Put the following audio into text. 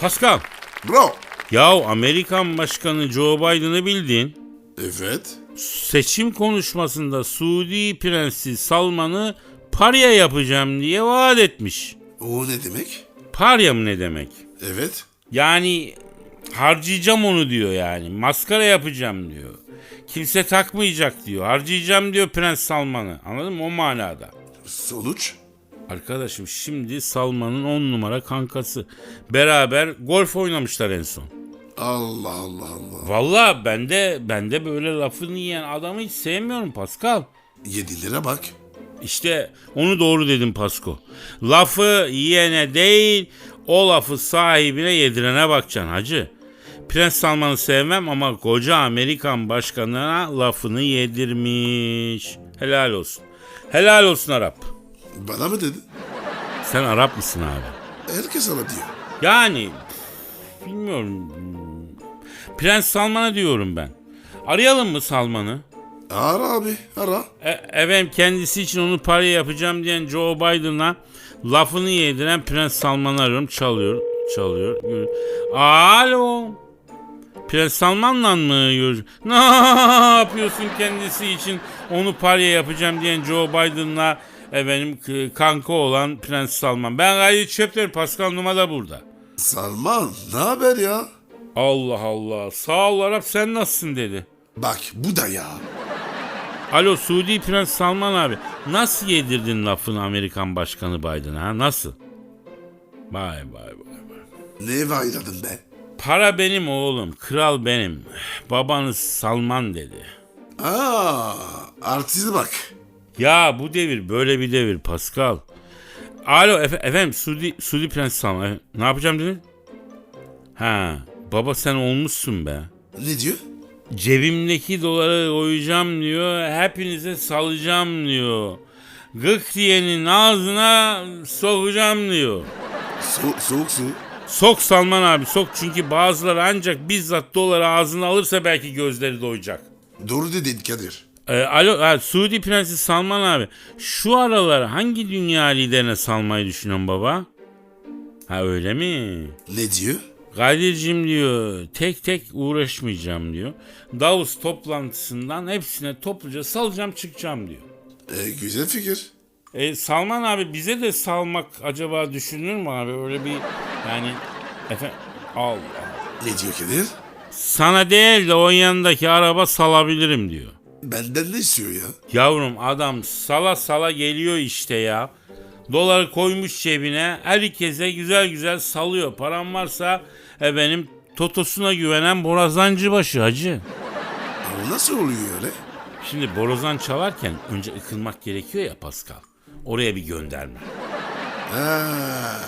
Pascal. Bro. Ya Amerikan Başkanı Joe Biden'ı bildin. Evet. Seçim konuşmasında Suudi Prensi Salman'ı parya yapacağım diye vaat etmiş. O ne demek? Parya mı ne demek? Evet. Yani harcayacağım onu diyor yani. Maskara yapacağım diyor. Kimse takmayacak diyor. Harcayacağım diyor Prens Salman'ı. Anladın mı? O manada. Sonuç? Arkadaşım şimdi Salman'ın 10 numara kankası. Beraber golf oynamışlar en son. Allah Allah Allah. Vallahi ben de ben de böyle lafını yiyen adamı hiç sevmiyorum Pascal. 7 lira bak. İşte onu doğru dedim Pasko. Lafı yiyene değil, o lafı sahibine yedirene bakacaksın hacı. Prens Salman'ı sevmem ama koca Amerikan başkanına lafını yedirmiş. Helal olsun. Helal olsun Arap. Bana mı dedi? Sen Arap mısın abi? Herkes ana diyor. Yani bilmiyorum. Prens Salman'a diyorum ben. Arayalım mı Salman'ı? Ara abi ara. E, efendim kendisi için onu paraya yapacağım diyen Joe Biden'a lafını yediren Prens Salman'ı arıyorum. Çalıyor, çalıyor. Gör- Alo. Prens Salman'la mı görüş? Ne yapıyorsun kendisi için onu paraya yapacağım diyen Joe Biden'la efendim kanka olan Prens Salman. Ben gayet çöpler Pascal Numa da burada. Salman ne haber ya? Allah Allah. Sağ ol Arap sen nasılsın dedi. Bak bu da ya. Alo Suudi Prens Salman abi. Nasıl yedirdin lafını Amerikan Başkanı Biden'a ha? Nasıl? Vay vay vay vay. Ne vayladın be? Para benim oğlum. Kral benim. Babanız Salman dedi. Aa, artisti bak. Ya bu devir böyle bir devir Pascal. Alo efe- efendim Suudi, Suudi Prens Salman. Efendim, ne yapacağım dedin? Ha baba sen olmuşsun be. Ne diyor? Cebimdeki doları koyacağım diyor. Hepinize salacağım diyor. Gık diyenin ağzına sokacağım diyor. So- soğuk su. Sok Salman abi sok çünkü bazıları ancak bizzat doları ağzına alırsa belki gözleri doyacak. Doğru dedin Kadir. Ee, alo ha, Suudi Prensi Salman abi şu aralar hangi dünya liderine salmayı düşünüyorsun baba? Ha öyle mi? Ne diyor? Kadir'cim diyor tek tek uğraşmayacağım diyor. Davos toplantısından hepsine topluca salacağım çıkacağım diyor. E, güzel fikir. E, Salman abi bize de salmak acaba düşünür mü abi öyle bir yani efendim Allah. Ne diyor Kadir? Sana değil de o yanındaki araba salabilirim diyor. Benden ne istiyor ya? Yavrum adam sala sala geliyor işte ya. Doları koymuş cebine herkese güzel güzel salıyor. Param varsa e benim totosuna güvenen borazancı başı hacı. Ama nasıl oluyor öyle? Şimdi borazan çalarken önce ıkılmak gerekiyor ya Pascal. Oraya bir gönderme. Ha.